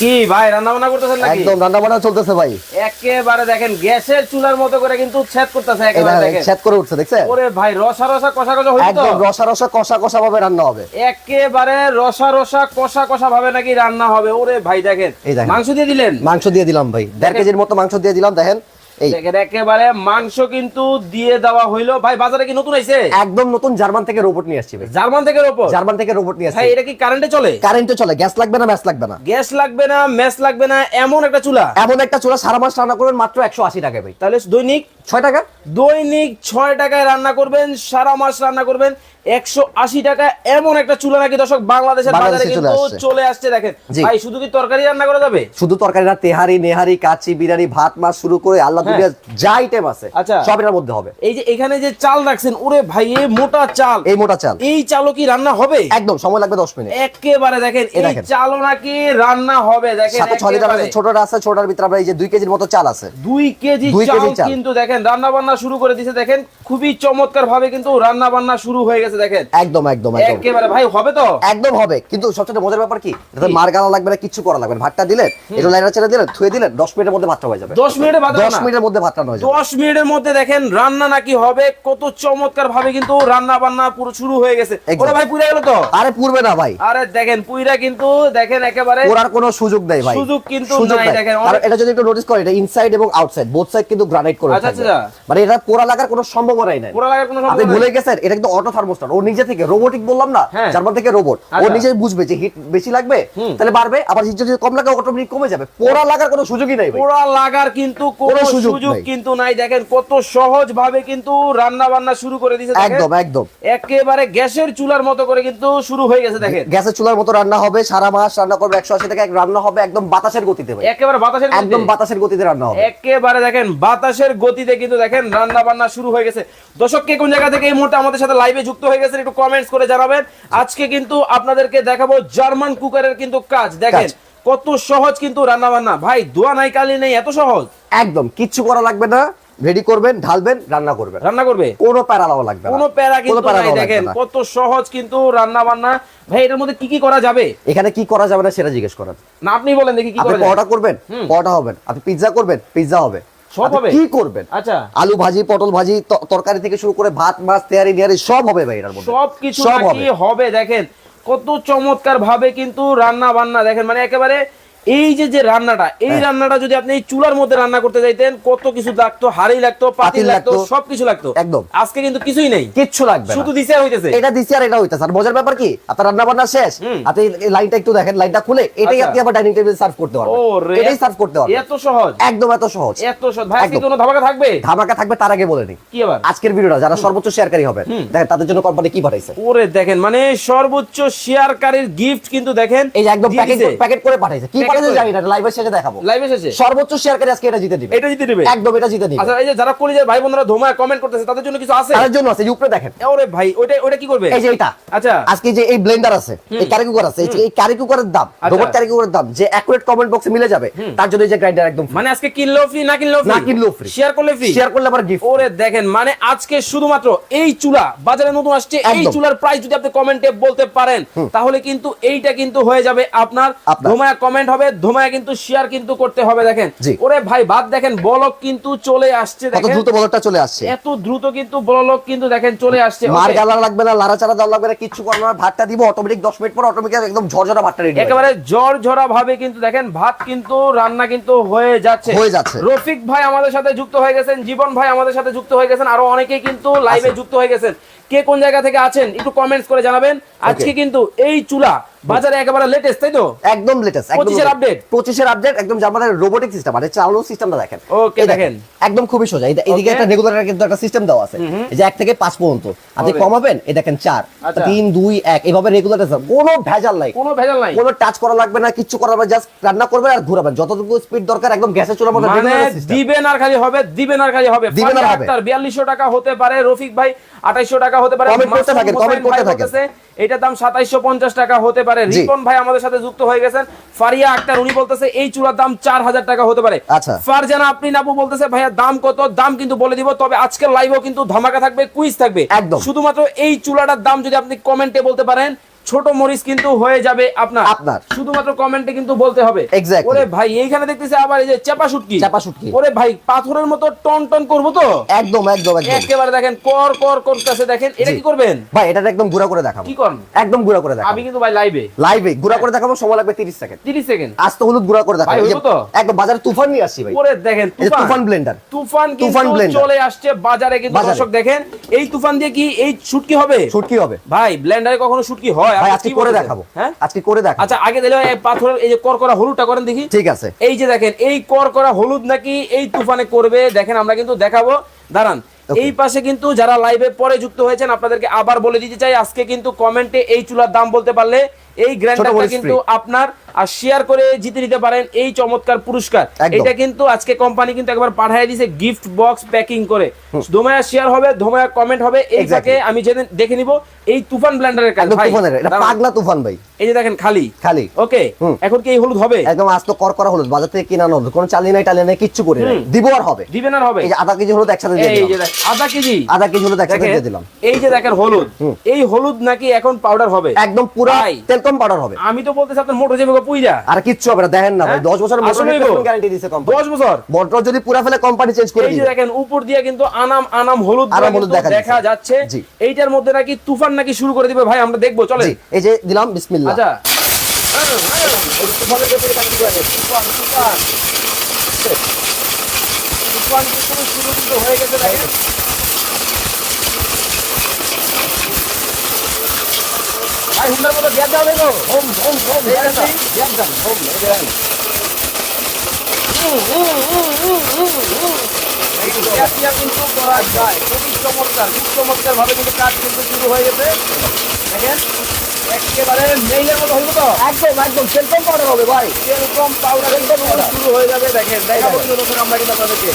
কি ভাই রান্না বান্না করতেছেন নাকি? একদম রান্না বান্না চলতেছে ভাই। একেবারে দেখেন গ্যাসের চুলার মতো করে কিন্তু ছেদ করতেছে একেবারে দেখেন, ছেদ করে উঠছে দেখছেন? ওরে ভাই রসা রসা কষা কষা হইতো একদম রসা রসা কষা কষা ভাবে রান্না হবে। একেবারে রসা রসা কষা কষা ভাবে নাকি রান্না হবে। ওরে ভাই দেখেন মাংস দিয়ে দিলেন? মাংস দিয়ে দিলাম ভাই দেড়। কেজির মতো মাংস দিয়ে দিলাম দেখেন। দেখেন একেবারে মাংস কিন্তু দিয়ে দেওয়া হইল। ভাই বাজারে কি নতুন আইছে? একদম নতুন জার্মান থেকে রোবট নিয়ে আসছে জার্মান থেকে রোবট জার্মান থেকে রোবট নিয়ে ভাই এটা কি কারেন্টে চলে? কারেন্টে চলে। গ্যাস লাগবে না ম্যাচ লাগবে না। গ্যাস লাগবে না ম্যাচ লাগবে না এমন একটা চুলা? এমন একটা চুলা সারা মাস রান্না করবেন মাত্র একশো আশি টাকা ভাই। তাহলে দৈনিক ছয় টাকা? দৈনিক ছয় টাকায় রান্না করবেন সারা মাস রান্না করবেন একশো আশি টাকা এমন একটা চুলা নাকি দর্শক বাংলাদেশের বাজারে কিন্তু চলে আসছে দেখেন। ভাই শুধু কি তরকারি রান্না করা যাবে? শুধু তরকারি না তেহারি নেহারি কাচি বিরিয়ানি ভাত মাছ শুরু করে আল্লাহ দুনিয়া যা আইটেম আছে আচ্ছা। সব এর মধ্যে হবে। এই যে এখানে যে চাল রাখছেন ওরে ভাই মোটা চাল। এই মোটা চাল। এই চালও কি রান্না হবে? একদম সময় লাগবে দশ মিনিট। একেবারে দেখেন এই চালও নাকি রান্না হবে দেখেন সাথে ছয় লিটার আছে ছোটটা আছে ছোটার ভিতরে আমরা এই যে দুই কেজির মতো চাল আছে। দুই কেজি চাল। কিন্তু দেখেন রান্না বান্না শুরু করে দিছে দেখেন খুবই চমৎকার ভাবে কিন্তু রান্না বান্না শুরু হয়ে গেছে দেখেন। একদম একদম একেবারে ভাই হবে তো? একদম হবে। কিন্তু সবচেয়ে মজার ব্যাপার কি? মার গালা লাগবে না কিছু করা লাগবে ভাতটা দিলেন একটু লাইনার ছেড়ে দিলেন থুয়ে দিলেন দশ মিনিটের মধ্যে ভাতটা হয়ে যাবে। দশ মিনিটে বাদ দশ মিনিটের মধ্যে ভাতটা হয়ে যাবে। দশ মিনিটের মধ্যে দেখেন রান্না নাকি হবে কত চমৎকার ভাবে কিন্তু রান্না বান্না পুরো শুরু হয়ে গেছে। ওরে ভাই পুড়ে গেল তো? আরে পূর্বে না ভাই। আরে দেখেন পুইরা কিন্তু দেখেন একেবারে ওরার কোনো সুযোগ নেই ভাই। সুযোগ কিন্তু নাই। দেখেন, অনেক- এটা যদি একটু নোটিস করে এটা ইনসাইড এবং আউটসাইড বোথ সাইড কিন্তু গ্রানাইট করে আচ্ছা, থাকবে। আচ্ছা। মানে এটা পোড়া লাগার কোনো সম্ভাবনাই নাই। পোড়া লাগার কোনো আপনি ভুলে গেছেন এটা কিন্তু অটো থার্মোস্টার ও নিজে থেকে রোবোটিক বললাম না হ্যাঁ। জার্মান থেকে রোবট ও আচ্ছা। নিজে বুঝবে যে হিট বেশি লাগবে তাহলে বাড়বে আবার হিট যদি কম লাগে অটোমেটিক কমে যাবে। পোড়া লাগার কোনো সুযোগই নাই পোড়া লাগার কিন্তু কোনো কোনো সুযোগ সুযোগ কিন্তু নাই। দেখেন কত সহজ ভাবে কিন্তু রান্না বান্না শুরু করে দিয়েছে একদম একদম। একেবারে গ্যাসের চুলার মতো করে কিন্তু শুরু হয়ে গেছে দেখেন। গ্যাসের চুলার মতো রান্না হবে সারা মাস রান্না করবে একশো আশি টাকা রান্না হবে একদম বাতাসের গতিতে একেবারে বাতাসের গতিতে। একদম বাতাসের গতিতে রান্না হবে। একেবারে দেখেন বাতাসের গতিতে কিন্তু দেখেন রান্না বান্না শুরু হয়ে গেছে। দর্শক কে কোন জায়গা থেকে এই মুহূর্তে আমাদের সাথে লাইভে যুক্ত হয়ে গেছেন একটু কমেন্টস করে জানাবেন। আজকে কিন্তু আপনাদেরকে দেখাবো জার্মান কুকারের কিন্তু কাজ। দেখেন কত সহজ কিন্তু রান্না বান্না ভাই দোয়া নাই কালি নেই এত সহজ। একদম কিচ্ছু করা লাগবে না। রেডি করবেন ঢালবেন রান্না করবেন। রান্না করবে? কোনো প্যারা লাগানো লাগবে কোনো প্যারা কিন্তু নাই দেখেন কত সহজ কিন্তু রান্না বান্না ভাই এটার মধ্যে কি কি করা যাবে? এখানে কি করা যাবে না সেটা জিজ্ঞেস করেন। না আপনি বলেন দেখি কি করা যাবে পরোটা করবেন। পরোটা হবেন আপনি পিৎজা করবেন? পিৎজা হবে। সব হবে? কি করবেন? আচ্ছা। আলু ভাজি পটল ভাজি তরকারি থেকে শুরু করে ভাত মাছ তেয়ারি নিয়ারি সব হবে ভাই এটার মধ্যে। সব কিছু হবে। দেখেন। কত চমৎকার ভাবে কিন্তু রান্না বান্না দেখেন মানে একেবারে এই যে যে রান্নাটা এই হ্যাঁ। রান্নাটা যদি আপনি এই চুলার মধ্যে রান্না করতে যাইতেন কত কিছু লাগতো হাড়ি লাগতো পাতিল পাতিল লাগতো। সবকিছু লাগতো। একদম। আজকে কিন্তু কিছুই নেই। কিচ্ছু লাগবে শুধু দিছে আর হইতেছে। এটা দিছি আর এটা হইতাছে। আর মজার ব্যাপার কি? আপনার রান্না বান্না শেষ। আপনি এই লাইনটা একটু দেখেন লাইনটা খুলে এটাই আচ্ছা। আপনি আবার ডাইনিং টেবিল সার্ভ করতে পারবেন। এটাই সার্ভ করতে পারবেন। এত সহজ। একদম এত সহজ। এত সহজ। ভাই একদম। কোনো ধামাকা থাকবে? ধামাকা থাকবে তার আগে বলে নি কি আবার? আজকের ভিডিওটা যারা সর্বোচ্চ শেয়ারকারী হবে দেখেন তাদের জন্য কোম্পানি কি পাঠাইছে? ওরে দেখেন মানে সর্বোচ্চ শেয়ারকারীর গিফট কিন্তু দেখেন এই যে একদম প্যাকেট। প্যাকেট করে পাঠাইছে। কি Packet জানি না লাইভের শেষে দেখাবো। লাইভে শেষে? সর্বোচ্চ শেয়ারকারী আজকে এটা জিতে দিবে। এটা জিতে দিবে? একদম এটা জিতে দিবে। আচ্ছা এই যে যারা কলিজার ভাই বোনেরা ধোমায় কমেন্ট করতেছে তাদের জন্য কিছু আছে? তাদের জন্য আছে উপরে দেখেন। ওরে ভাই ওইটা ওইটা কি করবে? এই যে এটা। আচ্ছা। আজকে যে এই ব্লেন্ডার আছে এই কারি কুকার আছে এই কারি কুকারের দাম আচ্ছা। রোবট কারি কুকারের দাম যে অ্যাকুরেট কমেন্ট বক্সে মিলে যাবে তার জন্য এই যে গ্রাইন্ডার একদম মানে আজকে কিনলেও ফ্রি না কিনলেও না কিনলেও free। শেয়ার করলে ফ্রি শেয়ার করলে আবার গিফট ওরে দেখেন মানে আজকে শুধুমাত্র এই চুলা বাজারে নতুন আসছে এই চুলার প্রাইস যদি আপনি কমেন্টে বলতে পারেন তাহলে কিন্তু এইটা কিন্তু হয়ে যাবে আপনার আপনার। ধোমায়া কমেন্ট হবে ধোমায়া কিন্তু শেয়ার কিন্তু করতে হবে দেখেন। ওরে ভাই বাদ দেখেন বলক কিন্তু চলে আসছে দেখেন। দ্রুত বলটা চলে আসছে। এত দ্রুত কিন্তু বলক কিন্তু দেখেন চলে আসছে। মার গালা লাগবে না দেওয়া লাগবে না করবে না ভাতটা দিব অটোমেটিক 10 মিনিট পর অটোমেটিক একদম ঝরঝরা ভাতটা রেডি একেবারে জ্বর ঝরা ভাবে কিন্তু দেখেন ভাত কিন্তু রান্না কিন্তু হয়ে যাচ্ছে। হয়ে যাচ্ছে। রফিক ভাই আমাদের সাথে যুক্ত হয়ে গেছেন জীবন ভাই আমাদের সাথে যুক্ত হয়ে গেছেন আরও অনেকেই কিন্তু লাইভে যুক্ত হয়ে গেছেন। কে কোন জায়গা থেকে আছেন একটু কমেন্টস করে জানাবেন। আজকে কিন্তু এই চুলা বাজারে একেবারে লেটেস্ট তাই তো? একদম লেটেস্ট একদম 25 এর update? 25 এর আপডেট একদম জার্মানের রোবোটিক সিস্টেম মানে চালানো সিস্টেমটা দেখেন। এই দেখেন। একদম খুবই সোজা। এই- এইদিকে একটা রেগুলার কিন্তু একটা সিস্টেম দেওয়া আছে। এই যে 1 থেকে 5 পর্যন্ত। আপনি কমাবেন এই দেখেন 4 আচ্ছা। 3 2 1 এভাবে রেগুলার কোনো ভেজাল নাই। কোনো ভেজাল নাই। কোনো টাচ করা লাগবে না কিচ্ছু করা লাগবে জাস্ট রান্না করবেন আর ঘুরাবেন। যতটুকু স্পিড দরকার একদম গ্যাসে চুলার মতো মানে দিবেন আর খালি হবে দিবেন আর খালি হবে। দিবেন আর হবে। 4200 টাকা হতে পারে রফিক ভাই 2800 টাকা হতে পারে করতে থাকেন, করতে থাকেন। দাম 2750 টাকা হতে পারে রিপন ভাই আমাদের সাথে যুক্ত হয়ে গেছেন ফারিয়া আক্তার উনি বলতেছে এই চূড়ার দাম 4000 টাকা হতে পারে আচ্ছা। ফারজানা আপনি নাবু বলতেছে ভাইয়া দাম কত দাম কিন্তু বলে দিব তবে আজকের লাইভও কিন্তু ধামাকা থাকবে কুইজ থাকবে একদম। শুধুমাত্র এই চুলাটার দাম যদি আপনি কমেন্টে বলতে পারেন ছোট মরিচ কিন্তু হয়ে যাবে আপনার। আপনার। শুধুমাত্র কমেন্টে কিন্তু বলতে হবে। ওরে ভাই এইখানে দেখতেছি আবার এই যে চাপা শুটকি। চাপা শুটকি। ওরে ভাই পাথরের মতো টন টন করব তো? একদম একদম একেবারে দেখেন কর কর করতেছে দেখেন এটা কি করবেন? ভাই এটা একদম গুড়া করে দেখাবো। কি করেন? একদম গুড়া করে দেখাবো। আমি কিন্তু ভাই লাইভে লাইভে গুড়া করে দেখাবো সময় লাগবে 30 সেকেন্ড 30 সেকেন্ড আজ তো হলুদ গুড়া করে দেখাবো। ভাই, এই তো? একদম বাজারে তুফান নিয়ে আসছি ভাই। ওরে দেখেন যে তুফান। ব্লেন্ডার তুফান তুফান কিন্তু চলে আসছে বাজারে কিন্তু দর্শক দেখেন এই তুফান দিয়ে কি এই শুটকি হবে? শুটকি হবে। ভাই ব্লেন্ডারে কখনো শুটকি হয়? ভাই আজকে করে দেখাবো। হ্যাঁ? আজকে করে দেখাবো। আচ্ছা আগে দিলে এই পাথরের এই যে করকরা হলুদটা করেন দেখি। ঠিক আছে। এই যে দেখেন এই করকরা হলুদ নাকি এই তুফানে করবে দেখেন আমরা কিন্তু দেখাবো। দাঁড়ান এই পাশে কিন্তু যারা লাইভে পরে যুক্ত হয়েছেন আপনাদেরকে আবার বলে দিতে চাই আজকে কিন্তু কমেন্টে এই চুলার দাম বলতে পারলে এই গ্র্যান্ডারটা কিন্তু আপনার আর শেয়ার করে জিতে নিতে পারেন এই চমৎকার পুরস্কার। এটা কিন্তু আজকে কোম্পানি কিন্তু একবার পাঠিয়ে দিয়েছে গিফট বক্স প্যাকিং করে। ধোমায়া শেয়ার হবে ধোমায়া কমেন্ট হবে এই Exactly. ফাঁকে আমি যেদিন দেখে নিব এই তুফান ব্ল্যান্ডারের কাজ ভাই। এটা পাগলা তুফান ভাই। এই যে দেখেন খালি। খালি। ওকে এখন কি এই হলুদ হবে? একদম আজ তো কর করা হলুদ বাজার থেকে কিনানো হলুদ কোনো চালি নাই টালি নাই কিচ্ছু করে দিব আর হবে। দিবেন আর হবে? এই যে আধা কেজি হলুদ একসাথে দিয়ে এই যে দিলাম দেখ আধা কেজি? আধা কেজি হলুদ একসাথে দিয়ে দিলাম। এই যে দেখেন হলুদ এই হলুদ নাকি এখন পাউডার হবে? একদম পুরো। তেলকম পাউডার হবে। আমি তো বলতেছি আপনার মোটর যাবে পুইরা? আর কিচ্ছু হবে না দেখেন না ভাই? 10 বছর মোটর গ্যারান্টি দিয়েছে কোম্পানি দশ বছর? মোটর যদি পুরা ফেলে কোম্পানি চেঞ্জ করে এই যে দেখেন উপর দিয়ে কিন্তু আনাম আনাম হলুদ আনামগুলা হলুদ কিন্তু দেখা দেখা যাচ্ছে। যাচ্ছে এইটার মধ্যে নাকি তুফান নাকি শুরু করে দিবে ভাই আমরা দেখব চলে এই যে দিলাম বিসমিল্লাহ। আচ্ছা? তুফান তুফান। তুফান শুরু কিন্তু হয়ে গেছে দেখেন। ভাই হুন্ডার মতো গ্যাস দাও দেখো। হোম হোম হোম গ্যাস দাও গ্যাস দাও হোম এই গ্যাস কিন্তু করা যায়। খুবই চমৎকার খুব চমৎকার ভাবে কিন্তু কাজ কিন্তু শুরু হয়ে গেছে। দেখেন একেবারে মেইলের মতো হইব তো। একদম একদম তেলকম পাউডার হবে ভাই। এরকম পাউডার একদম শুরু হয়ে যাবে দেখেন। দেখাবো আমরা কিন্তু আপনাদেরকে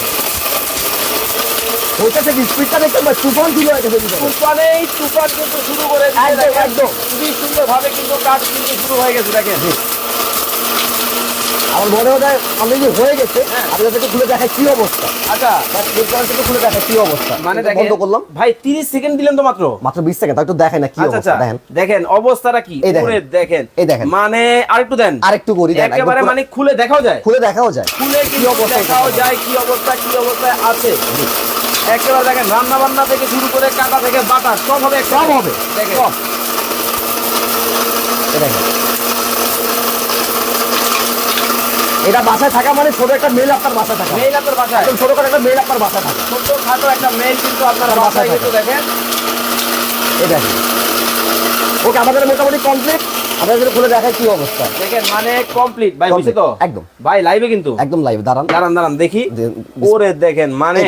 স্পিডটা দেখতে তুফান শুরু হয়ে গেছে তুফানেই তুফান কিন্তু শুরু করে একদম, একদম। খুবই সুন্দর ভাবে কিন্তু কাজ কিন্তু শুরু হয়ে গেছে দেখেন। আমার মনে হয় আমি যে হয়ে গেছে হ্যাঁ। আমি যাদেরকে খুলে কি অবস্থা। আচ্ছা। থেকে খুলে কি অবস্থা। মানে দেখেন বন্ধ করলাম। ভাই 30 সেকেন্ড দিলেন তো মাত্র? মাত্র 20 সেকেন্ড একটু দেখেন না কি আচ্ছা অবস্থা আচ্ছা। দেখেন। দেখেন অবস্থাটা কি? দেখেন। পুরো দেখেন। এই দেখেন। মানে আরেকটু দেন। আরেকটু করি দেন। একেবারে মানে খুলে দেখাও যায়। খুলে দেখাও যায়। খুলে কি অবস্থায় দেখাও যায় কি অবস্থা কি অবস্থায় আছে। একেবারে দেখেন রান্না বান্না থেকে শুরু করে কাটা থেকে বাটা সব হবে সব হবে। দেখেন। এটা বাসায় থাকা মানে ছোট একটা মেল আপনার বাসায় থাকা। মেইল আপনার বাসায়। একদম ছোট করে একটা মেল আপনার বাসায় থাকা। ছোট খাটো একটা মেইল কিন্তু আপনার বাসায় কিন্তু দেখেন। দেখেন। ওকে আমাদের মোটামুটি কমপ্লিট আপনাদের খুলে দেখায় কি অবস্থা। দেখেন মানে কমপ্লিট ভাই বুঝছে তো? একদম। ভাই লাইভে কিন্তু। একদম লাইভ দাঁড়ান। দাঁড়ান দাঁড়ান দেখি। ওরে দেখেন মানে।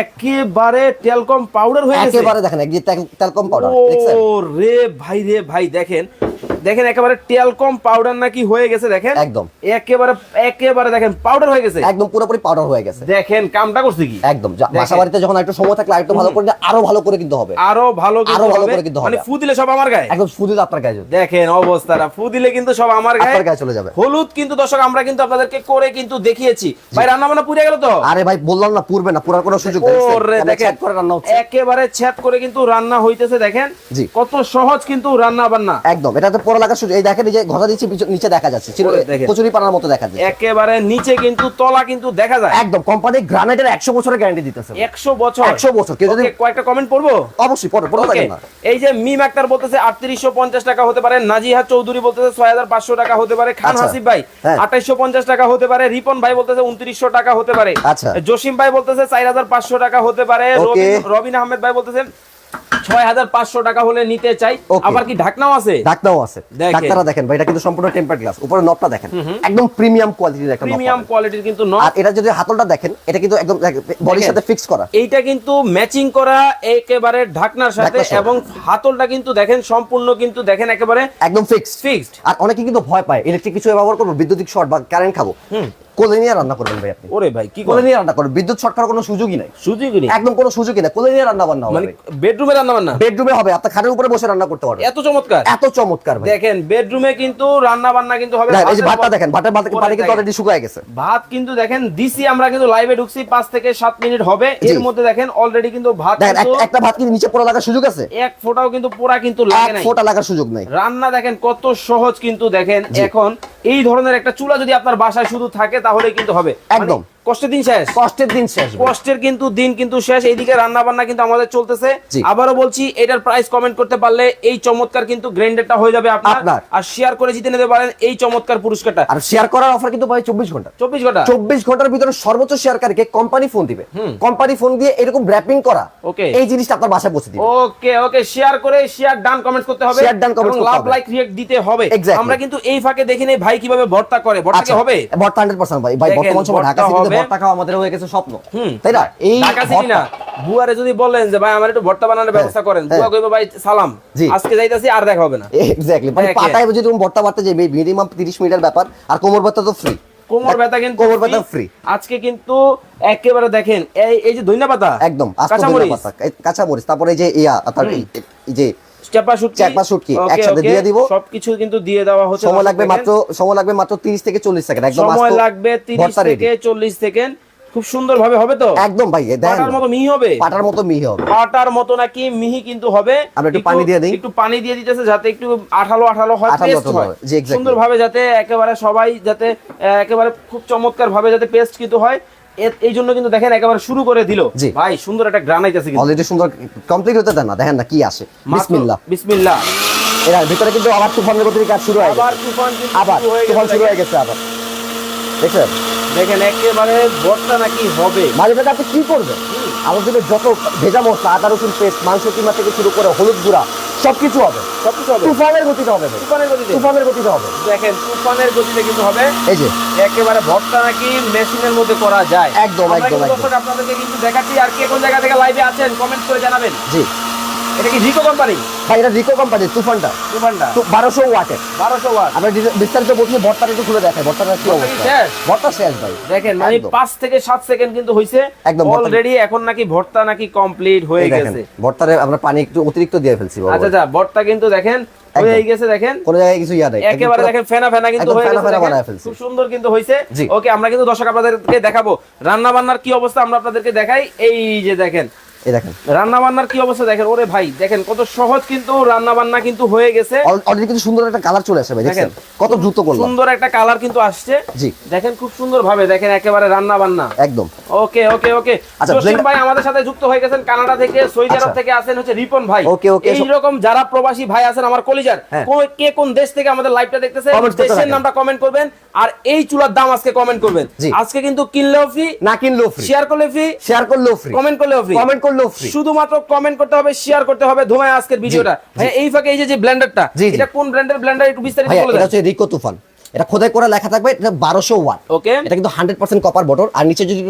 একেবারে টেলকম পাউডার হয়ে গেছে। একেবারে দেখেন তেলকম পাউডার ও রে ভাই রে ভাই দেখেন দেখেন একেবারে টেলকম পাউডার নাকি হয়ে গেছে দেখেন? একদম। একেবারে একেবারে দেখেন পাউডার হয়ে গেছে। একদম পুরোপুরি পাউডার হয়ে গেছে। দেখেন কামটা করছে কি? একদম বাসা বাড়িতে যখন একটু সময় থাকলে একটু ভালো করে দিলে আরও ভালো করে কিন্তু হবে। আরও ভালো আরও ভালো করে কিন্তু হবে। মানে ফু দিলে সব আমার গায়ে? একদম শুধু আপনার গায়ে দেখেন অবস্থাটা ফু দিলে কিন্তু সব আমার গায়ে। আপনার গায়ে চলে যাবে। হলুদ কিন্তু দর্শক আমরা কিন্তু আপনাদেরকে করে কিন্তু দেখিয়েছি। ভাই রান্না বান্না পুড়ে গেল তো? আরে ভাই বললাম না পুরবে না পুরার কোনো সুযোগ? ওরে দেখেন করে রান্না হচ্ছে। একেবারে ছেদ করে কিন্তু রান্না হইতেছে দেখেন। জি। কত সহজ কিন্তু রান্না বান্না একদম এটা তো পড়া লাগার সুযোগ এই দেখেন এই যে ঘষা দিচ্ছি নিচে দেখা যাচ্ছে। কচুরি পানার মতো দেখা যাচ্ছে। একেবারে নিচে কিন্তু তলা কিন্তু দেখা যায়। একদম কোম্পানি গ্রানাইটের একশো বছরের গ্যারান্টি দিতেছে। একশো বছর। 100 বছর। কেউ যদি- কয়েকটা কমেন্ট পড়ব? অবশ্যই পড়ো পড়ো না। এই যে মিম আক্তার বলতেছে আটত্রিশশো পঞ্চাশ টাকা হতে পারে। নাজিহা চৌধুরী বলতেছে ছয় হাজার পাঁচশো টাকা হতে পারে। খান আচ্ছা। হাসিফ ভাই হ্যাঁ। আঠাইশো পঞ্চাশ টাকা হতে পারে। রিপন ভাই বলতেছে উনত্রিশশো টাকা হতে পারে। আচ্ছা। জসিম ভাই বলতেছে চার হাজার পাঁচশো টাকা হতে পারে। রবিন- রবিন আহমেদ ভাই বলতেছেন ছয় হাজার পাঁচশো টাকা হলে নিতে চাই. আবার কি ঢাকনাও আছে? ডাক্তারও আছে। ডাক্তাররা দেখেন ভাই এটা কিন্তু সম্পূর্ণ টেম্পার গ্লাস উপরে নটটা দেখেন। একদম প্রিমিয়াম কোয়ালিটির একটা প্রিমিয়াম কোয়ালিটির কিন্তু ন আর এটা যদি হাতলটা দেখেন এটা কিন্তু একদম বডির সাথে ফিক্স করা। এইটা কিন্তু ম্যাচিং করা একেবারে ঢাকনার সাথে এবং হাতলটা কিন্তু দেখেন সম্পূর্ণ কিন্তু দেখেন একেবারে একদম ফিক্স ফিক্সড আর অনেকে কিন্তু ভয় পায় ইলেকট্রিক কিছু ব্যবহার করব বিদ্যুতিক শর্ট বা কারেন্ট খাব। কোলে নিয়ে রান্না করবেন ভাই আপনি। ওরে ভাই কি কোলে নিয়ে রান্না করবেন। বিদ্যুৎ শর্ট কোনো সুযোগই নাই। সুযোগই নেই। একদম কোনো সুযোগই নাই। কোলে নিয়ে রান্না বান্না মানে বেডরুমে রান্না বান্না? বেডরুমে হবে। খাটের উপরে বসে রান্না করতে পারবেন। এত চমৎকার। এত চমৎকার ভাই। দেখেন বেডরুমে কিন্তু রান্না বান্না কিন্তু হবে এই যে ভাতটা দেখেন ভাতের ভাত পানি কিন্তু অলরেডি শুকায় গেছে। ভাত কিন্তু দেখেন দিছি আমরা কিন্তু লাইভে ঢুকছি পাঁচ থেকে সাত মিনিট হবে। এর মধ্যে দেখেন অলরেডি কিন্তু ভাত একটা ভাত কি নিচে পড়া লাগার সুযোগ আছে? এক ফোঁটাও কিন্তু পোড়া কিন্তু লাগে ফোঁটা লাগার সুযোগ নাই। রান্না দেখেন কত সহজ কিন্তু দেখেন। এখন এই ধরনের একটা চুলা যদি আপনার বাসায় শুধু থাকে তাহলে কিন্তু হবে একদম। কষ্টের দিন শেষ। কষ্টের দিন শেষ কষ্টের কিন্তু দিন কিন্তু শেষ। এইদিকে রান্না বান্না কিন্তু আমাদের চলতেছে। আবারও বলছি এটার প্রাইস কমেন্ট করতে পারলে এই চমৎকার কিন্তু গ্রাইন্ডারটা হয়ে যাবে আপনার। আর শেয়ার করে জিতে নিতে পারেন এই চমৎকার পুরস্কারটা। আর শেয়ার করার অফার কিন্তু ভাই চব্বিশ ঘণ্টা। চব্বিশ ঘণ্টা? চব্বিশ ঘণ্টার ভিতরে সর্বোচ্চ শেয়ারকারীকে কোম্পানি ফোন দিবে। কোম্পানি ফোন দিয়ে এরকম র্যাপিং করা Okay. এই জিনিসটা আপনার বাসায় পৌঁছে দিবে। ওকে ওকে শেয়ার করে শেয়ার ডান কমেন্ট করতে হবে। Comments এবং করতে লাভ লাইক রিয়েক্ট দিতে হবে। আমরা কিন্তু এই ফাঁকে দেখি নেই ভাই কীভাবে ভর্তা করে। ভর্তা কি হবে? ভর্তা হান্ড্রেড পার্সেন্ট ভাই। ভাই বর্তমান সময় ঢাকা সিটিতে। ভর্তা খাওয়া আমাদের হয়ে গেছে স্বপ্ন। তাই না? এই ঢাকা সিটি না বুয়ারে যদি বলেন যে ভাই আমার একটু ভর্তা বানানোর ব্যবস্থা করেন হ্যাঁ। বুয়া কইবে ভাই সালাম। আজকে যাইতাছি আর দেখা হবে না। এক্স্যাক্টলি মানে দেখেন। পাটায় যদি তুমি ভর্তা বাড়তে যাবে মিনিমাম তিরিশ মিনিটের ব্যাপার আর কোমর ভর্তা তো ফ্রি কোমর ব্যথা কিন্তু কোমর ব্যথা ফ্রি আজকে কিন্তু একেবারে দেখেন এই এই যে ধইনা পাতা একদম কাঁচামরিচ, ধনিয়া পাতা এই কাঁচা মরিচ তারপরে যে ইয়া এই- এই যে চেপা শুটকি চেপা শুটকি, একসাথে দিয়ে দিব। সবকিছু কিন্তু দিয়ে দেওয়া হচ্ছে সময় লাগবে মাত্র সময় লাগবে মাত্র 30 থেকে 40 সেকেন্ড। একদম সময় লাগবে 30 থেকে 40 সেকেন্ড। খুব সুন্দর ভাবে হবে তো? একদম ভাই পাটার মতো মিহি হবে? পাটার মতো মিহি হবে। পাটার মতো নাকি মিহি কিন্তু হবে? আমরা একটু পানি দিয়ে দিই। একটু পানি দিয়ে দিতেছে যাতে একটু আঠালো আঠালো হয় পেস্ট। সুন্দর ভাবে যাতে একেবারে সবাই যাতে একেবারে খুব চমৎকার ভাবে যাতে পেস্ট কিন্তু হয়। এই জন্য কিন্তু দেখেন একেবারে শুরু করে দিল। ভাই সুন্দর একটা গ্রান আইতেছে কিন্তু। অলরেডি সুন্দর কমপ্লিট হতে দেন না দেখেন না কি আসে। বিসমিল্লাহ। বিসমিল্লাহ। এর ভিতরে কিন্তু আবার তুফানের গতির কাজ শুরু হয়ে আবার তুফান আবার তুফান শুরু হয়ে গেছে আবার। দেখছেন? দেখেন একেবারে ভর্তা নাকি হবে। মাঝে মাঝে আপনি কি করবেন? আলোচনার যত ভেজা মশলা আদা রসুন পেস্ট মাংস কিমা থেকে শুরু করে হলুদ গুঁড়া সবকিছু হবে। সবকিছু হবে। তুফানের গতিতে হবে। তুফানের গতিতে। তুফানের গতিতে হবে। দেখেন তুফানের গতিতে কিন্তু হবে। এই যে। একেবারে ভর্তা নাকি মেশিনের মধ্যে করা যায়। একদম, একদম, কিন্তু একদম। দর্শক আপনাদেরকে কিন্তু দেখাচ্ছি আর কে কোন জায়গা থেকে লাইভে আছেন কমেন্ট করে জানাবেন। জি। এটা কি রিকো কোম্পানি ভাই এটা রিকো কোম্পানি তুফানটা। তুফানটা। বারোশো ওয়াটের বারোশো ওয়াট। আমরা বিস্তারিত বলছি ভর্তাটা একটু খুলে দেখাই ভর্তাটা কি অবস্থা? ভর্তা শেষ ভাই। দেখেন মানে পাঁচ থেকে সাত সেকেন্ড কিন্তু হয়েছে একদম অলরেডি এখন নাকি ভর্তা নাকি কমপ্লিট হয়ে গেছে। ভর্তারে আমরা পানি একটু অতিরিক্ত দিয়ে ফেলছি আচ্ছা আচ্ছা ভর্তা কিন্তু দেখেন হয়ে গেছে দেখেন। কোনো জায়গায় কিছু ইয়া নেই। একেবারে দেখেন ফেনা ফেনা কিন্তু হয়ে গেছে। খুব সুন্দর কিন্তু ওকে আমরা কিন্তু দর্শক আপনাদেরকে দেখাবো। রান্না বান্নার কি অবস্থা আমরা আপনাদেরকে দেখাই। এই যে দেখেন এই দেখেন। রান্না বান্নার কি অবস্থা দেখেন? ওরে ভাই দেখেন কত সহজ কিন্তু রান্না বান্না কিন্তু হয়ে গেছে। অলরেডি কিন্তু সুন্দর একটা কালার চলে আসে ভাই দেখছেন কত দ্রুত করলাম। সুন্দর একটা কালার কিন্তু আসছে। জি। দেখেন খুব সুন্দর ভাবে দেখেন একেবারে রান্না বান্না একদম। ওকে ওকে ওকে। আচ্ছা, জসিম ভাই আমাদের সাথে যুক্ত হয়ে গেছেন কানাডা থেকে সৌদি আরব আচ্ছা। থেকে আছেন হচ্ছে রিপন ভাই। Okay, okay, এই রকম যারা প্রবাসী ভাই আছেন আমার কলিজার হ্যাঁ। কোন- কে কোন দেশ থেকে আমাদের লাইভটা দেখতেছে দেশের নামটা কমেন্ট করবেন আর এই চুলার দাম আজকে কমেন্ট করবেন। আজকে কিন্তু কিনলেও ফ্রি না কিনলেও ফ্রি শেয়ার করলে ফ্রি শেয়ার করলেও ফ্রি কমেন্ট করলেও ফ্রি কমেন্ট করলেও ফ্রি শুধুমাত্র কমেন্ট করতে হবে শেয়ার করতে হবে ধোমায় আজকের ভিডিওটা। ভাই এই ফাঁকে এই যে ব্লেন্ডারটা। এটা কোন ব্র্যান্ডের ব্লেন্ডার একটু বিস্তারিত বলে বলে এটা হচ্ছে রিকো তুফান। এটা খোদাই করা লেখা থাকবে এটা বারোশো ওয়াট। ওকে। এটা কিন্তু হান্ড্রেড পার্সেন্ট কপার বটর আর নিচে যদি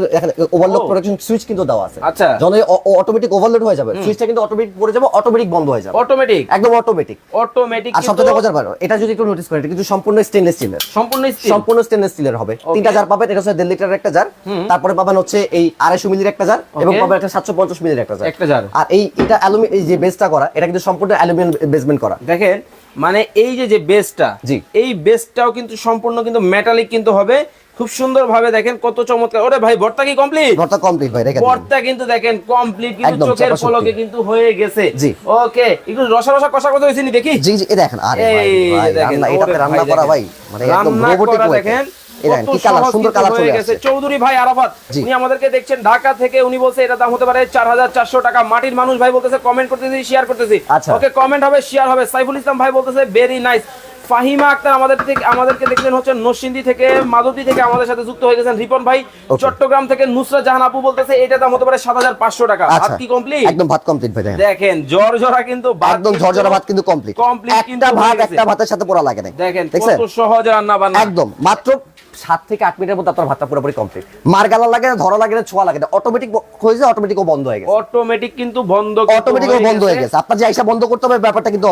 ওভারলোড প্রোটেকশন সুইচ কিন্তু দেওয়া আছে। আচ্ছা। যখন অটোমেটিক ওভারলোড হয়ে যাবে সুইচটা কিন্তু অটোমেটিক পড়ে যাবে অটোমেটিক বন্ধ হয়ে যাবে। অটোমেটিক একদম অটোমেটিক অটোমেটিক আর সবচেয়ে মজার ব্যাপার এটা যদি একটু নোটিস করেন এটা কিন্তু সম্পূর্ণ স্টেনলেস স্টিলের সম্পূর্ণ steel। সম্পূর্ণ স্টেনলেস স্টিলের হবে। তিনটা জার পাবেন এটা হচ্ছে দেড় লিটারের একটা জার তারপরে পাবেন হচ্ছে এই আড়াইশো মিলির একটা জার এবং. পাবেন একটা সাতশো পঞ্চাশ মিলির একটা জার একটা জার। আর এই এটা অ্যালুমিনিয়াম এই যে বেসটা করা এটা কিন্তু সম্পূর্ণ অ্যালুমিনিয়াম বেসমেন্ট করা। দেখেন মানে এই যে যে বেসটা জি। এই বেসটাও কিন্তু সম্পূর্ণ কিন্তু মেটালিক কিন্তু হবে। খুব সুন্দর ভাবে দেখেন কত চমৎকার। ওরে ভাই ভর্তা কি কমপ্লিট ভর্তা কমপ্লিট ভাই দেখেন। ভর্তা কিন্তু দেখেন কমপ্লিট কিন্তু চোখের পলকে। কিন্তু হয়ে গেছে। জি। ওকে একটু রসা রসা কষা কষা হয়েছে নি দেখি? জি জি এই দেখেন আরে ভাই এটাতে রান্না করা ভাই মানে একদম রোবোটিক দেখেন কি কালার সুন্দর কালার চলে গেছে। চৌধুরী ভাই আরাফাত উনি আমাদেরকে দেখছেন ঢাকা থেকে উনি বলছে এটা দাম হতে পারে চার হাজার চারশো টাকা। মাটির মানুষ ভাই বলতেছে কমেন্ট করতেছি শেয়ার করতেছি। ওকে কমেন্ট হবে শেয়ার হবে। সাইফুল ইসলাম ভাই বলতেছে ভেরি নাইস ফাহিমা আক্তার আমাদের থেকে আমাদেরকে দেখলেন হচ্ছে নরসিংদী থেকে মাদুদি থেকে আমাদের সাথে যুক্ত হয়ে গেছেন রিপন ভাই। চট্টগ্রাম থেকে নুসরাত জাহান আপু বলতেছে এটা দাম হতে পারে সাত হাজার পাঁচশো টাকা। আচ্ছা। কি কমপ্লিট একদম ভাত কমপ্লিট ভাই দেখেন। দেখেন জ্বর জরা কিন্তু একদম ভাত কিন্তু কমপ্লিট Complete একটা ভাত একটা ভাতের সাথে পোড়া লাগে না দেখেন কত সহজ রান্না বান্না একদম। মাত্র সাত থেকে আট মিনিটের মধ্যে আপনার ভাতটা পুরোপুরি কমপ্লিট মার গালা লাগে না ধরা লাগে না ছোঁয়া লাগে না অটোমেটিক হয়ে যায় ও বন্ধ হয়ে গেছে। অটোমেটিক কিন্তু বন্ধ অটোমেটিক ও বন্ধ হয়ে গেছে। আপনার যে আইসা বন্ধ করতে হবে ব্যাপারটা কিন্তু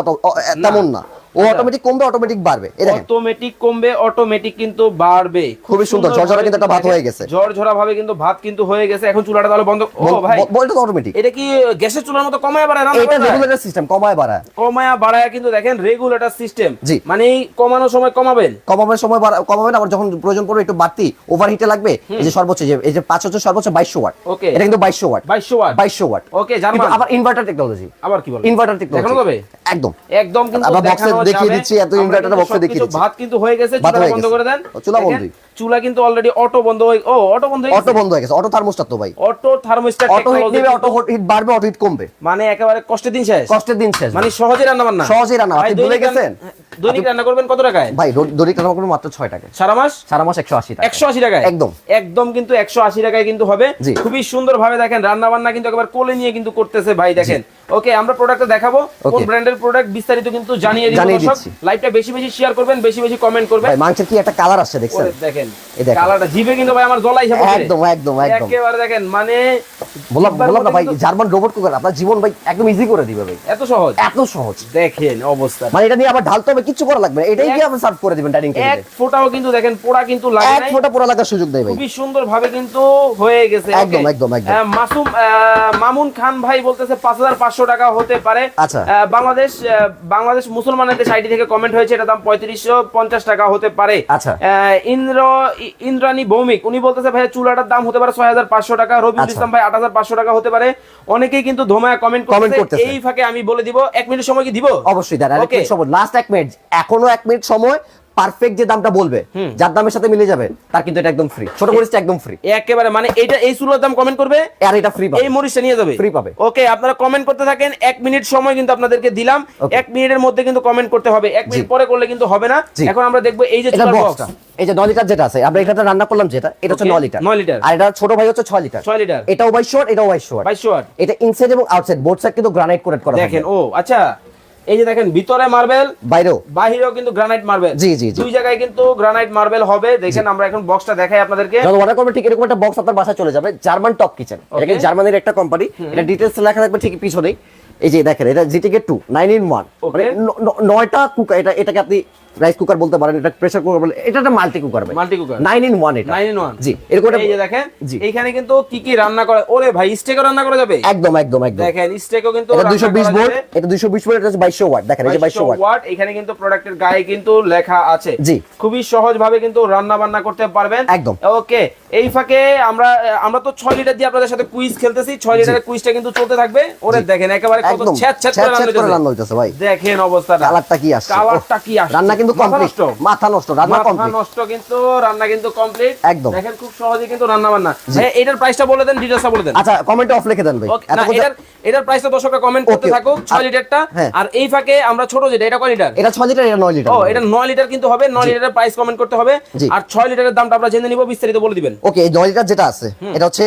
তেমন না। ও অটোমেটিক কমবে অটোমেটিক বাড়বে। এই দেখেন। অটোমেটিক কমবে অটোমেটিক কিন্তু বাড়বে। খুবই সুন্দর, ঝরঝরা কিন্তু একটা ভাত হয়ে গেছে। ঝরঝরা ভাবে কিন্তু ভাত কিন্তু হয়ে গেছে। এখন চুলাটা তাহলে বন্ধ ও ভাই বলটা তো অটোমেটিক এটা কি গ্যাসের চুলার মতো কমায় বাড়ায়? রান্না এটা রেগুলেটর সিস্টেম কমায় বাড়ায়। কমায়া বাড়ায় কিন্তু দেখেন রেগুলেটর সিস্টেম। মানে কমানোর সময় কমাবেন। কমানোর সময় কমাবেন আবার যখন প্রয়োজন পড়বে একটু বাড়তি ওভার হিটে লাগবে এই যে সর্বোচ্চ যে এই যে পাঁচ হচ্ছে সর্বোচ্চ বাইশশো ওয়াট। Okay. এটা কিন্তু বাইশশো ওয়াট। 2200 ওয়াট। বাইশশো ওয়াট। Okay German. আবার ইনভার্টার টেকনোলজি আবার কি বলেন ইনভার্টার টেকনোলজি দেখানো যাবে? একদম। একদম কিন্তু দেখিয়ে দিচ্ছি, এত এ দেখিয়ে দিচ্ছি। ভাত কিন্তু হয়ে গেছে চুলা বন্ধ করে দেন। চুলা বন্ধই। চুলা কিন্তু অলরেডি অটো বন্ধ হয়ে ও অটো বন্ধ হয়ে অটো বন্ধ হয়ে গেছে। অটো থার্মোস্টার তো ভাই। অটো থার্মোস্ট্যাট অটো হিট নেবে অটো হিট বাড়বে অটো হিট কমবে। মানে একেবারে কষ্টের দিন শেষ। কষ্টের দিন শেষ। মানে সহজে রান্না বান্না। সহজেই রান্না। আপনি ভুলে গেছেন? দৈনিক রান্না করবেন কত টাকায়? ভাই দরিদ্র রান্না করবে মাত্র ছয় টাকা সারা মাস? সারা মাস একশো আশি টাকা একশো আশি টাকায়? একদম। একদম কিন্তু একশো আশি টাকায় কিন্তু হবে। খুবই সুন্দর ভাবে দেখেন রান্না বান্না কিন্তু একবার কোলে নিয়ে কিন্তু করতেছে ভাই দেখেন। ওকে আমরা প্রোডাক্টটা দেখাবো। কোন ব্র্যান্ডের প্রোডাক্ট বিস্তারিত কিন্তু জানিয়ে দিব দর্শক। লাইভটা বেশি বেশি শেয়ার করবেন বেশি বেশি কমেন্ট করবেন। ভাই মাংসের কি একটা কালার আসছে দেখছেন? দেখেন এই দেখেন। কালারটা জিভে কিন্তু ভাই আমার জলাই হিসাবে একদম একদম একদম। একেবারে দেখেন মানে বললাম বললাম না ভাই জার্মান রোবট কুকার আপনার জীবন ভাই একদম ইজি করে দিবে ভাই। এত সহজ? এত সহজ। দেখেন অবস্থা। মানে এটা নিয়ে আবার ঢালতে হবে কিছু করা লাগবে না। এটাই কি আপনি সার্ভ করে দিবেন ডাইনিং টেবিলে এক ফোঁটাও কিন্তু দেখেন পোড়া কিন্তু লাগে না এক নাই। ফোঁটা পোড়া লাগার সুযোগ দেয় ভাই। খুবই সুন্দর ভাবে কিন্তু হয়ে গেছে একদম, একদম, একদম। মাসুম মামুন খান ভাই বলতেছে পাঁচ হাজার পাঁচশো টাকা হতে পারে আচ্ছা। বাংলাদেশ বাংলাদেশ মুসলমানের দেশ আইডি থেকে কমেন্ট হয়েছে এটা দাম পঁয়ত্রিশশো পঞ্চাশ টাকা হতে পারে আচ্ছা। ইন্দ্র ইন্দ্রাণী ভৌমিক উনি বলতেছে ভাই চুলাটার দাম হতে পারে ছয় হাজার পাঁচশো টাকা রবিউল আচ্ছা। ইসলাম ভাই আট হাজার পাঁচশো টাকা হতে পারে অনেকেই কিন্তু ধোমায় কমেন্ট করতেছে। এই ফাঁকে আমি বলে দিব এক মিনিট সময় কি দিব অবশ্যই Okay. লাস্ট এক মিনিট এখনও এক মিনিট সময় পারফেক্ট যে দামটা বলবে যার দামের সাথে মিলে যাবে তার কিন্তু এটা একদম ফ্রি ছোট মরিচটা একদম ফ্রি একেবারে মানে এইটা এই চুলার দাম কমেন্ট করবে? আর এটা ফ্রি এই মরিচটা নিয়ে যাবে? Free পাবে। ওকে আপনারা কমেন্ট করতে থাকেন এক মিনিট সময় কিন্তু আপনাদেরকে দিলাম. এক মিনিটের মধ্যে কিন্তু কমেন্ট করতে হবে। এক মিনিট পরে করলে কিন্তু হবে না। এখন আমরা দেখব এই যে এটা চুলার বক্সটা এই যে 9 লিটার যেটা আছে আমরা এখানে রান্না করলাম যেটা এটা হচ্ছে Okay, 9 লিটার 9 লিটার। আর এটা ছোট ভাই হচ্ছে 6 লিটার 6 লিটার এটাও 22 ওয়াট এটাও 22 ওয়াট। 22 ওয়াট। এটা ইনসাইড এবং আউটসাইড বোথ সাইড কিন্তু গ্রানাইট কোটেড করা দেখেন ও আচ্ছা। এই যে দেখেন ভিতরে মার্বেল বাইরেও। বাহিরেও কিন্তু গ্রানাইট মার্বেল জি, জি। দুই জায়গায় কিন্তু গ্রানাইট মার্বেল হবে। দেখেন আমরা এখন বক্সটা দেখাই আপনাদেরকে। যখন অর্ডার করবেন ঠিক এরকম একটা বক্স আপনার বাসা চলে যাবে। জার্মান টপ কিচেন এটা কিন্তু জার্মানির একটা কোম্পানি এটা ডিটেইলস লেখা থাকবে ঠিক পিছনেই। এই যে দেখেন এটা GTK two nine in one মানে নয়টা কুকার এটা এটাকে আপনি রাইস কুকার বলতে পারেন এটা প্রেসার কুকার বলে এটা একটা মাল্টি কুকার ভাই। Multi cooker nine in one এটা। 9 in 1 জি এরকম এই যে দেখেন জি। এইখানে কিন্তু কি কি রান্না করে ওরে ভাই স্টেকও রান্না করা যাবে? একদম একদম একদম। দেখেন স্টেকও কিন্তু এটা রান্না দুইশো বিশ করা ভোল্ট এটা দুইশো বিশ ভোল্ট এটা হচ্ছে বাইশশো ওয়াট দেখেন এই যে 2200 ওয়াট এখানে কিন্তু প্রোডাক্টের গায়ে কিন্তু লেখা আছে। জি। খুবই সহজ ভাবে কিন্তু রান্না বান্না করতে পারবেন। একদম। ওকে এই ফাঁকে আমরা আমরা তো 6 লিটার দিয়ে আপনাদের সাথে কুইজ খেলতেছি। 6 লিটারের কুইজটা কিন্তু চলতে থাকবে। ওরে দেখেন একেবারে কত ছ্যাঁত করে রান্না হইতেছে। ভাই। দেখেন অবস্থাটা। কালারটা কি আসছে? কালারটা কি আসছে? রান্না কিন্তু কমপ্লিট মাথা নষ্ট রান্না মাথা কমপ্লিট নষ্ট কিন্তু রান্না কিন্তু কমপ্লিট একদম। দেখেন খুব সহজে কিন্তু রান্না বান্না। এটার প্রাইসটা বলে দেন ডিটেইলসটা বলে দেন। আচ্ছা কমেন্টে অফ লিখে দেন ভাই। এটার এটার প্রাইসটা দর্শকরা কমেন্ট করতে. থাকুক 6 লিটারটা। হ্যাঁ। আর এই ফাঁকে আমরা ছোট যেটা এটা কয় লিটার? এটা 6 লিটার এটা 9 লিটার। ও এটা 9 লিটার কিন্তু হবে 9 লিটারের প্রাইস কমেন্ট করতে হবে। আর 6 লিটারের দামটা আমরা জেনে নিব বিস্তারিত বলে দিবেন। ওকে এই 9 লিটার যেটা আছে এটা হচ্ছে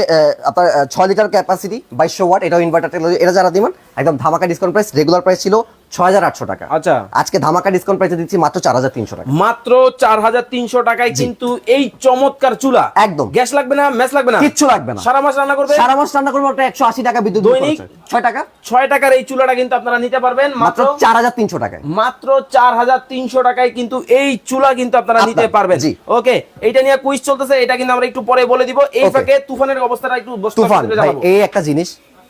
আপনার আহ, 6 লিটার ক্যাপাসিটি 2200 ওয়াট এটা ইনভার্টার টেকনোলজি এটা যারা দিবেন একদম ধামাকা ডিসকাউন্ট প্রাইস রেগুলার প্রাইস ছিল 6800 টাকা। আচ্ছা। আজকে ধামাকা ডিসকাউন্ট প্রাইসে দিচ্ছি মাত্র 4300 টাকা। মাত্র 4300 টাকায় কিন্তু এই চমৎকার চুলা। একদম। গ্যাস লাগবে না ম্যাচ লাগবে না? কিচ্ছু লাগবে না। সারা মাস রান্না করবে? সারা মাস রান্না করব ওটা 180 টাকা বিদ্যুৎ দৈনিক? 6 টাকা? 6 টাকার এই চুলাটা কিন্তু আপনারা নিতে পারবেন। মাত্র মাত্র 4300 টাকায়। মাত্র চার হাজার তিনশো টাকায় কিন্তু এই চুলা কিন্তু আপনারা নিতে পারবেন। ওকে এইটা নিয়ে কুইজ চলতেছে এটা কিন্তু আমরা একটু পরে বলে দিব। এই. ফাঁকে তুফানের অবস্থাটা একটু তুফান। এই একটা জিনিস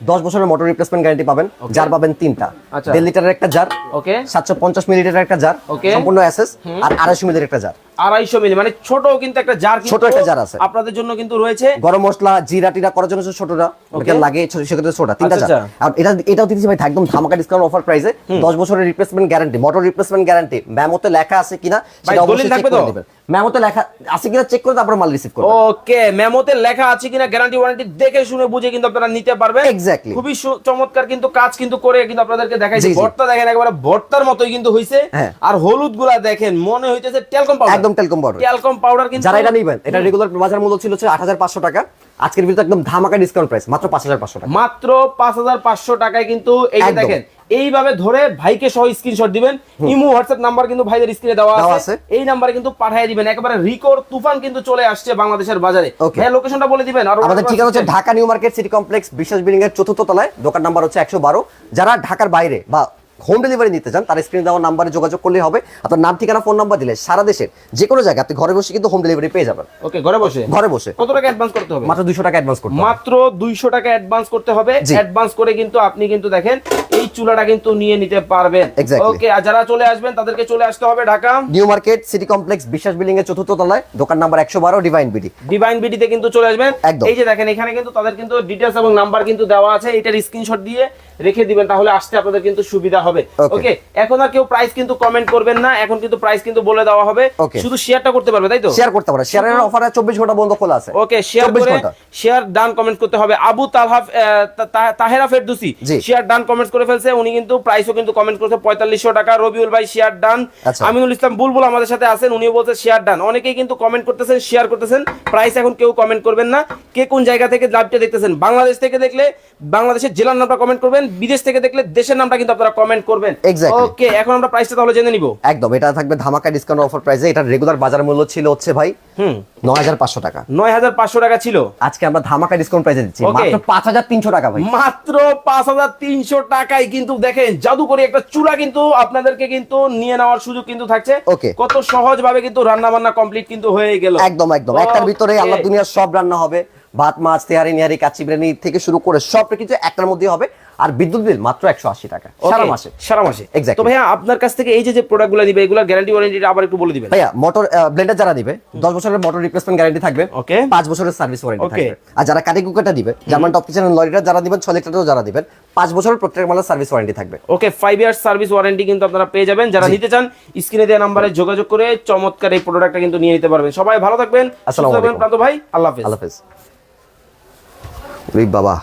10 বছরের মোটর রিপ্লেসমেন্ট গ্যারান্টি পাবেন জার পাবেন তিনটা। দেড় লিটারের একটা জার ওকে 750 মিলিলিটারের একটা জার. সম্পূর্ণ অ্যাসেস আর 250 মিলির একটা জার আড়াইশো মিলি মানে ছোট কিন্তু একটা জার ছোট একটা জার আছে। আপনাদের জন্য কিন্তু রয়েছে। গরম মশলা জিরা টিরা করার জন্য ছোটটা। ওটা লাগে সেক্ষেত্রে ছোটা তিনটা আচ্ছা, জার আর এটা এটাও দিচ্ছি ভাই একদম ধামাকা ডিসকাউন্ট অফার প্রাইসে 10 বছরের replacement guarantee motor replacement guarantee মেমোতে লেখা আছে কিনা সেটা অবশ্যই চেক করে মেমোতে লেখা আছে কিনা চেক করে তারপর মাল রিসিভ করবেন। ওকে মেমোতে লেখা আছে কিনা গ্যারান্টি ওয়ারেন্টি দেখে শুনে বুঝে কিন্তু আপনারা নিতে পারবেন। Exactly. খুবই চমৎকার কিন্তু কাজ কিন্তু করে কিন্তু আপনাদেরকে দেখাইছে। ভর্তা দেখেন একেবারে ভর্তার মতোই কিন্তু হইছে। হ্যাঁ। আর হলুদগুলা দেখেন মনে হইতেছে টেলকম পাউডার একদম টেলকম পাউডার টেলকম পাউডার কিন্তু যারা এটা নিবেন এটা রেগুলার বাজার মূল্য ছিল 8500 টাকা। আজকের ভিতরে একদম ধামাকা ডিসকাউন্ট প্রাইস মাত্র 5500 টাকা। মাত্র পাঁচ হাজার পাঁচশো টাকায় কিন্তু এই যে দেখেন এইভাবে ধরে ভাইকে সহ স্ক্রিনশট দিবেন। ইমো হোয়াটসঅ্যাপ নাম্বার কিন্তু ভাইদের স্ক্রিনে দেওয়া আছে। এই নাম্বারে কিন্তু পাঠিয়ে দিবেন। একেবারে রিকোর তুফান কিন্তু চলে আসছে বাংলাদেশের বাজারে. হ্যাঁ লোকেশনটা বলে দিবেন। আর আমাদের ঠিকানা হচ্ছে Dhaka new market city complex Biswas building এর চতুর্থ তলায় দোকান নাম্বার হচ্ছে একশো বারো। যারা ঢাকার বাইরে বা হোম ডেলিভারি নিতে চান তার স্ক্রিনে দেওয়া নাম্বারে যোগাযোগ করলেই হবে। আপনার নাম ঠিকানা ফোন নাম্বার দিলে সারা দেশের যে কোনো জায়গায় আপনি ঘরে বসে কিন্তু হোম ডেলিভারি পেয়ে যাবেন। ওকে ঘরে বসে? ঘরে বসে। কত টাকা অ্যাডভান্স করতে হবে? মাত্র দুশো টাকা অ্যাডভান্স করতে মাত্র দুইশো টাকা অ্যাডভান্স করতে হবে। অ্যাডভান্স করে কিন্তু আপনি কিন্তু দেখেন এই চুলাটা কিন্তু নিয়ে নিতে পারবেন। ওকে আর যারা চলে আসবেন তাদেরকে চলে আসতে হবে Dhaka. New market city complex Biswas building এর চতুর্থ তলায় দোকান নাম্বার একশো বারো ডিভাইন বিডি ডিভাইন বিডিতে কিন্তু চলে আসবেন। এই যে দেখেন এখানে কিন্তু তাদের কিন্তু ডিটেলস এবং নাম্বার কিন্তু দেওয়া আছে। এটার স্ক্রিনশট দিয়ে রেখে দিবেন তাহলে আসতে আপনাদের কিন্তু সুবিধা হবে। Okay. ওকে এখন আর কেউ প্রাইস কিন্তু কমেন্ট করবেন না এখন কিন্তু প্রাইস কিন্তু বলে দেওয়া হবে। শুধু শেয়ারটা করতে পারবে তাই তো? শেয়ার করতে পারে। শেয়ারের অফার চব্বিশ ঘণ্টা বন্ধ খোলা আছে। ওকে শেয়ার করে শেয়ার ডান কমেন্ট করতে হবে। আবু তালহাফ আহ, তা- তা- Tahera Ferdousi share done comment করে ফেলছে। উনি কিন্তু প্রাইসও কিন্তু কমেন্ট করেছে পঁয়তাল্লিশশো টাকা। রবিউল ভাই শেয়ার ডান আচ্ছা। আমিনুল ইসলাম বুলবুল আমাদের সাথে আছেন উনিও বলছে শেয়ার ডান অনেকেই কিন্তু কমেন্ট করতেছেন শেয়ার করতেছেন। প্রাইস এখন কেউ কমেন্ট করবেন না। কে কোন জায়গা থেকে লাইভটা দেখতেছেন? বাংলাদেশ থেকে দেখলে বাংলাদেশের জেলার নামটা কমেন্ট করবেন। বিদেশ থেকে দেখলে দেশের নামটা কিন্তু আপনারা কমেন্ট করবেন? ওকে এখন আমরা প্রাইসটা তাহলে জেনে নিব। একদম এটা থাকবে ধামাকা ডিসকাউন্ট অফার প্রাইসে এটা রেগুলার বাজার মূল্য ছিল হচ্ছে ভাই হুম। নয় হাজার পাঁচশো টাকা। নয় হাজার পাঁচশো টাকা ছিল। আজকে আমরা ধামাকা ডিসকাউন্ট প্রাইসে দিচ্ছি। মাত্র পাঁচ হাজার তিনশো টাকা ভাই। মাত্র পাঁচ হাজার তিনশো টাকায় কিন্তু দেখেন জাদু করে একটা চুলা কিন্তু আপনাদেরকে কিন্তু নিয়ে নেওয়ার সুযোগ কিন্তু থাকছে। Okay. কত সহজ ভাবে কিন্তু রান্না বান্না কমপ্লিট কিন্তু হয়ে গেল। একদম একদম। একটার ভিতরে. আল্লাহ দুনিয়ার সব রান্না হবে। ভাত মাছ তেহারি নিহারি কাচ্চি বিরিয়ানি থেকে শুরু করে সব কিছু একটার মধ্যে হবে। আর বিদ্যুৎ বিল মাত্র একশো আশি টাকা সারা মাসে। সারা মাসে। Exactly. তো ভাইয়া আপনার কাছ থেকে এই যে যে প্রোডাক্টগুলো দিবে এগুলো গ্যারান্টি ওয়ারেন্টি আবার একটু বলে দিবেন। ভাইয়া মোটর ব্লেন্ডার যারা দিবে দশ বছরের মোটর রিপ্লেসমেন্ট গ্যারান্টি থাকবে ওকে পাঁচ বছরের সার্ভিস ওয়ারেন্টি. থাকবে। আর যারা কাটি কুকারটা দিবে জার্মান টপ কিচেন লরিটা যারা দিবেন ছয় লিটারও যারা দিবেন পাঁচ বছরের প্রত্যেক মালের সার্ভিস ওয়ারেন্টি থাকবে। Okay five years service warranty কিন্তু আপনারা পেয়ে যাবেন। যারা নিতে চান স্ক্রিনে দেওয়া নাম্বারে যোগাযোগ করে চমৎকার এই প্রোডাক্টটা কিন্তু নিয়ে নিতে পারবেন। সবাই ভালো থাকবেন আসসালামু আলাইকুম। প্রান্ত ভাই আল্লাহ হাফেজ। আল্লাহ হাফেজ। বাবা।